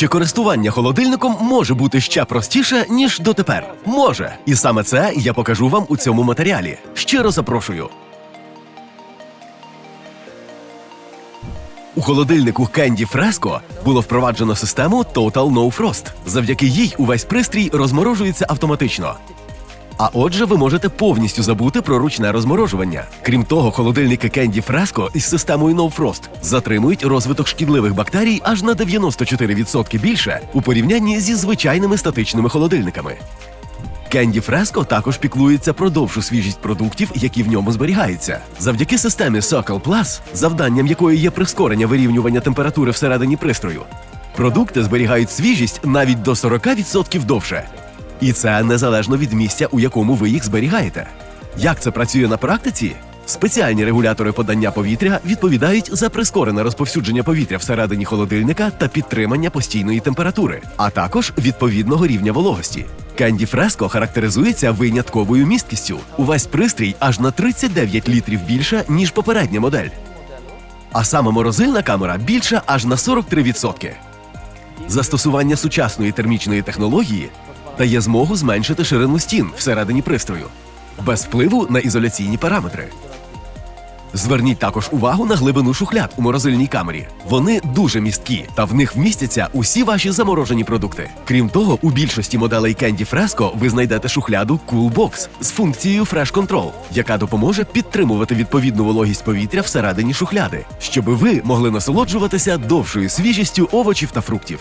Чи користування холодильником може бути ще простіше, ніж дотепер? Може. І саме це я покажу вам у цьому матеріалі. Щиро запрошую. У холодильнику Candy Fresco було впроваджено систему Total No Frost. Завдяки їй увесь пристрій розморожується автоматично. А отже, ви можете повністю забути про ручне розморожування. Крім того, холодильники Candy Fresco із системою No Frost затримують розвиток шкідливих бактерій аж на 94% більше у порівнянні зі звичайними статичними холодильниками. Candy Fresco також піклується про довшу свіжість продуктів, які в ньому зберігаються. Завдяки системі Circle Plus, завданням якої є прискорення вирівнювання температури всередині пристрою, продукти зберігають свіжість навіть до 40% довше. І це незалежно від місця, у якому ви їх зберігаєте. Як це працює на практиці? Спеціальні регулятори подання повітря відповідають за прискорене розповсюдження повітря всередині холодильника та підтримання постійної температури, а також відповідного рівня вологості. Candy Fresco характеризується винятковою місткістю. Увесь пристрій аж на 39 літрів більше, ніж попередня модель. А сама морозильна камера більша аж на 43%. Застосування сучасної термічної технології дає змогу зменшити ширину стін всередині пристрою без впливу на ізоляційні параметри. Зверніть також увагу на глибину шухляд у морозильній камері. Вони дуже місткі, та в них вмістяться усі ваші заморожені продукти. Крім того, у більшості моделей Candy Fresco ви знайдете шухляду Cool з функцією Fresh Control, яка допоможе підтримувати відповідну вологість повітря всередині шухляди, щоб ви могли насолоджуватися довшою свіжістю овочів та фруктів.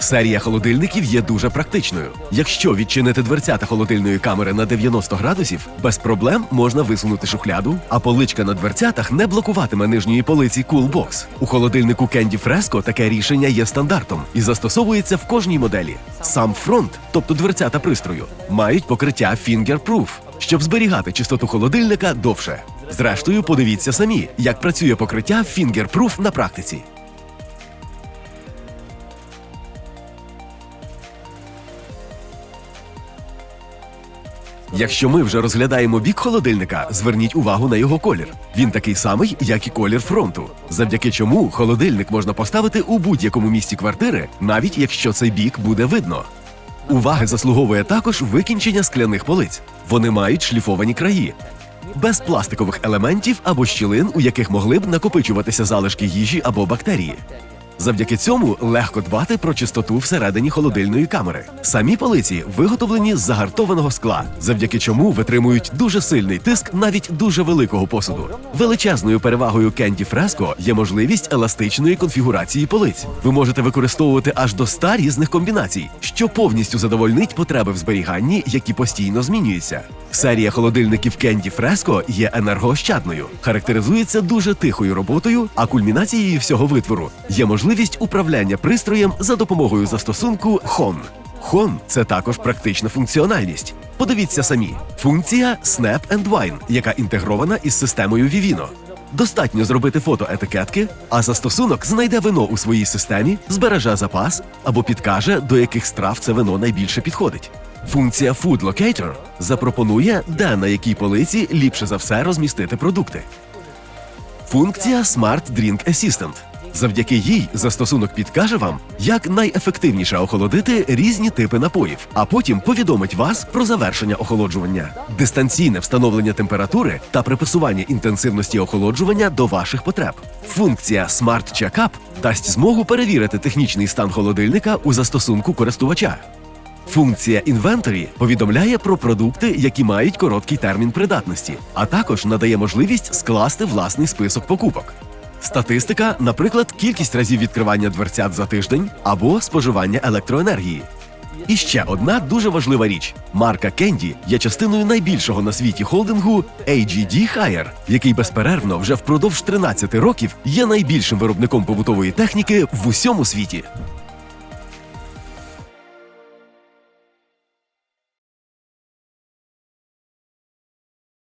Серія холодильників є дуже практичною. Якщо відчинити дверцята холодильної камери на 90 градусів, без проблем можна висунути шухляду, а поличка на дверцятах не блокуватиме нижньої полиці Cool Box. У холодильнику Candy Fresco таке рішення є стандартом і застосовується в кожній моделі. Сам фронт, тобто дверцята пристрою, мають покриття Finger-Proof, щоб зберігати чистоту холодильника довше. Зрештою, подивіться самі, як працює покриття Finger-Proof на практиці. Якщо ми вже розглядаємо бік холодильника, зверніть увагу на його колір. Він такий самий, як і колір фронту, завдяки чому холодильник можна поставити у будь-якому місці квартири, навіть якщо цей бік буде видно. Уваги заслуговує також викінчення скляних полиць. Вони мають шліфовані краї, без пластикових елементів або щілин, у яких могли б накопичуватися залишки їжі або бактерії. Завдяки цьому легко дбати про чистоту всередині холодильної камери. Самі полиці виготовлені з загартованого скла, завдяки чому витримують дуже сильний тиск навіть дуже великого посуду. Величезною перевагою Candy Fresco є можливість еластичної конфігурації полиць. Ви можете використовувати аж до 100 різних комбінацій, що повністю задовольнить потреби в зберіганні, які постійно змінюються. Серія холодильників Candy Fresco є енергоощадною, характеризується дуже тихою роботою, а кульмінацією всього витвору є можливість управляння пристроєм за допомогою застосунку HON. HON – це також практична функціональність. Подивіться самі: функція Snap and Wine, яка інтегрована із системою Vivino. Достатньо зробити фото етикетки, а застосунок знайде вино у своїй системі, збереже запас або підкаже, до яких страв це вино найбільше підходить. Функція Food Locator запропонує, де на якій полиці ліпше за все розмістити продукти. Функція Smart Drink Assistant. Завдяки їй застосунок підкаже вам, як найефективніше охолодити різні типи напоїв, а потім повідомить вас про завершення охолоджування, дистанційне встановлення температури та приписування інтенсивності охолоджування до ваших потреб. Функція Smart Checkup дасть змогу перевірити технічний стан холодильника у застосунку користувача. Функція Inventory повідомляє про продукти, які мають короткий термін придатності, а також надає можливість скласти власний список покупок. Статистика, наприклад, кількість разів відкривання дверцят за тиждень або споживання електроенергії. І ще одна дуже важлива річ: марка Кенді є частиною найбільшого на світі холдингу AGD Hire, який безперервно вже впродовж 13 років є найбільшим виробником побутової техніки в усьому світі.